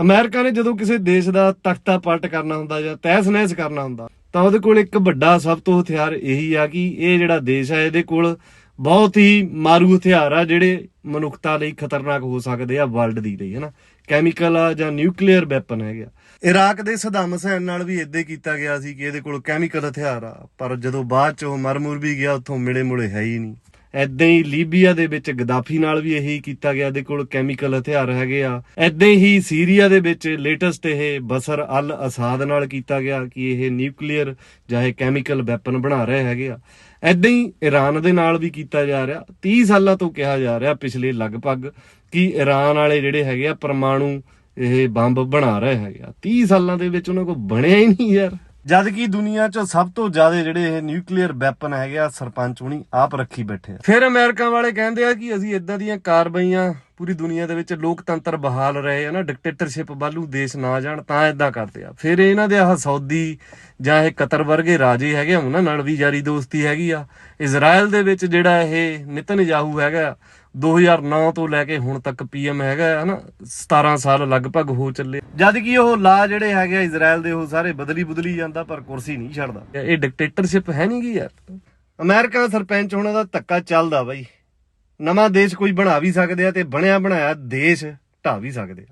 America ਨੇ ਜਦੋਂ ਕਿਸੇ ਦੇਸ਼ ਦਾ ਤਖਤਾ ਪਲਟ ਕਰਨਾ ਹੁੰਦਾ ਜਾਂ ਤਹਿਸ ਨਹਿਸ ਕਰਨਾ ਹੁੰਦਾ, ਤਾਂ ਉਹਦੇ ਕੋਲ ਇੱਕ ਵੱਡਾ ਸਭ ਤੋਂ ਹਥਿਆਰ ਇਹੀ ਆ ਕਿ ਇਹ ਜਿਹੜਾ ਦੇਸ਼ ਹੈ ਇਹਦੇ ਕੋਲ ਬਹੁਤ ਹੀ ਮਾਰੂ ਹਥਿਆਰ ਆ ਜਿਹੜੇ ਮਨੁੱਖਤਾ ਲਈ ਖਤਰਨਾਕ ਹੋ ਸਕਦੇ ਆ ਵਰਲਡ ਦੀ ਲਈ, ਹਨਾ? ਕੈਮੀਕਲ ਆ ਜਾਂ ਨਿਊਕਲੀਅਰ ਵੈਪਨ ਹੈਗੇ ਆ। ਇਰਾਕ ਦੇ ਸਦਾਮ ਹੁਸੈਨ ਨਾਲ ਵੀ ਇਦਾਂ ਕੀਤਾ ਗਿਆ ਸੀ ਕਿ ਇਹਦੇ ਕੋਲ ਕੈਮੀਕਲ ਹਥਿਆਰ ਆ, ਪਰ ਜਦੋਂ ਬਾਅਦ ਚ ਉਹ ਮਰ ਮੁਰ ਵੀ ਗਿਆ, ਉੱਥੋਂ ਮਿਲੇ ਮੁਲੇ ਹੈ ਹੀ ਨਹੀਂ। ਐਦਾਂ ਹੀ ਲੀਬੀਆ ਦੇ ਵਿੱਚ ਗਦਾਫੀ ਨਾਲ ਵੀ ਇਹੀ ਕੀਤਾ ਗਿਆ ਇਹਦੇ ਕੋਲ ਕੈਮੀਕਲ ਹਥਿਆਰ ਹੈਗੇ ਆ। ਐਦਾਂ ਹੀ ਸੀਰੀਆ ਦੇ ਵਿੱਚ ਲੇਟੈਸਟ ਇਹ ਬਸਰ ਅਲ ਅਸਾਦ ਨਾਲ ਕੀਤਾ ਗਿਆ ਕਿ ਇਹ ਨਿਊਕਲੀਅਰ ਜਾਂ ਇਹ ਕੈਮੀਕਲ ਵੈਪਨ ਬਣਾ ਰਹੇ ਹੈਗੇ ਆ। ਐਦਾਂ ਹੀ ਈਰਾਨ ਦੇ ਨਾਲ ਵੀ ਕੀਤਾ ਜਾ ਰਿਹਾ। 30 ਸਾਲਾਂ ਤੋਂ ਕਿਹਾ ਜਾ ਰਿਹਾ ਪਿਛਲੇ ਲਗਭਗ ਕਿ ਈਰਾਨ ਵਾਲੇ ਜਿਹੜੇ ਹੈਗੇ ਆ, ਪਰਮਾਣੂ ਇਹ ਬੰਬ ਬਣਾ ਰਹੇ ਹੈਗੇ ਆ। 30 ਸਾਲਾਂ ਦੇ ਵਿੱਚ ਉਹਨਾਂ ਕੋਲ ਬਣਿਆ ਹੀ ਨਹੀਂ ਯਾਰ। ਜਦ ਕਿ ਦੁਨੀਆ 'ਚ ਸਭ ਤੋਂ ਜ਼ਿਆਦਾ ਜਿਹੜੇ ਇਹ ਨਿਊਕਲੀਅਰ ਵੈਪਨ ਹੈਗੇ ਆ, ਸਰਪੰਚ ਹੁਣੀ, ਆਪ ਰੱਖੀ ਬੈਠੇ ਆ। ਫਿਰ ਅਮਰੀਕਾ ਵਾਲੇ ਕਹਿੰਦੇ ਆ ਕਿ ਅਸੀਂ ਇਦਾਂ ਦੀਆਂ ਕਾਰਵਾਈਆਂ ਪੂਰੀ ਦੁਨੀਆ ਦੇ ਵਿੱਚ ਲੋਕਤੰਤਰ ਬਹਾਲ ਰਹੇ ਆ ਨਾ ਡਿਕਟੇਟਰਸ਼ਿਪ ਵੱਲੋਂ ਦੇਸ਼ ਨਾ ਜਾਣ, ਤਾਂ ਇਦਾਂ ਕਰਦੇ ਆ। ਫਿਰ ਇਹਨਾਂ ਦੇ ਆਹ ਸਾਊਦੀ ਜਾਂ ਇਹ ਕਤਰ ਵਰਗੇ ਰਾਜੇ ਹੈਗੇ ਉਹਨਾਂ ਨਾਲ ਵੀ ਯਾਰੀ ਦੋਸਤੀ ਹੈਗੀ ਆ। ਇਜ਼ਰਾਈਲ ਦੇ ਵਿੱਚ ਜਿਹੜਾ ਇਹ ਨਿਤਨਯਾਹੂ ਹੈਗਾ 2009 ਤੋਂ ਲੈ ਕੇ ਹੁਣ ਤੱਕ ਪੀਐਮ ਹੈਗਾ, ਹਨਾ 17 ਸਾਲ ਲਗਭਗ ਹੋ ਚੱਲੇ। ਜਦ ਕਿ ਉਹ ਲਾ ਜਿਹੜੇ ਹੈਗੇ ਆ ਇਜ਼ਰਾਈਲ ਦੇ, ਉਹ ਸਾਰੇ ਬਦਲੀ ਬਦਲੀ ਜਾਂਦਾ, ਪਰ ਕੁਰਸੀ ਨਹੀਂ ਛੱਡਦਾ। ਇਹ ਡਿਕਟੇਟਰਸ਼ਿਪ ਹੈ ਨਹੀਂ ਗੀ ਯਾਰ। ਅਮਰੀਕਾ ਸਰਪੰਚ ਹੋਣਾ ਦਾ ਧੱਕਾ ਚੱਲਦਾ ਬਾਈ। ਨਵਾਂ ਦੇਸ਼ ਕੋਈ ਬਣਾ ਵੀ ਸਕਦੇ ਆ ਤੇ ਬਣਿਆ ਬਣਾਇਆ ਦੇਸ਼ ਢਾ ਵੀ ਸਕਦੇ ਆ।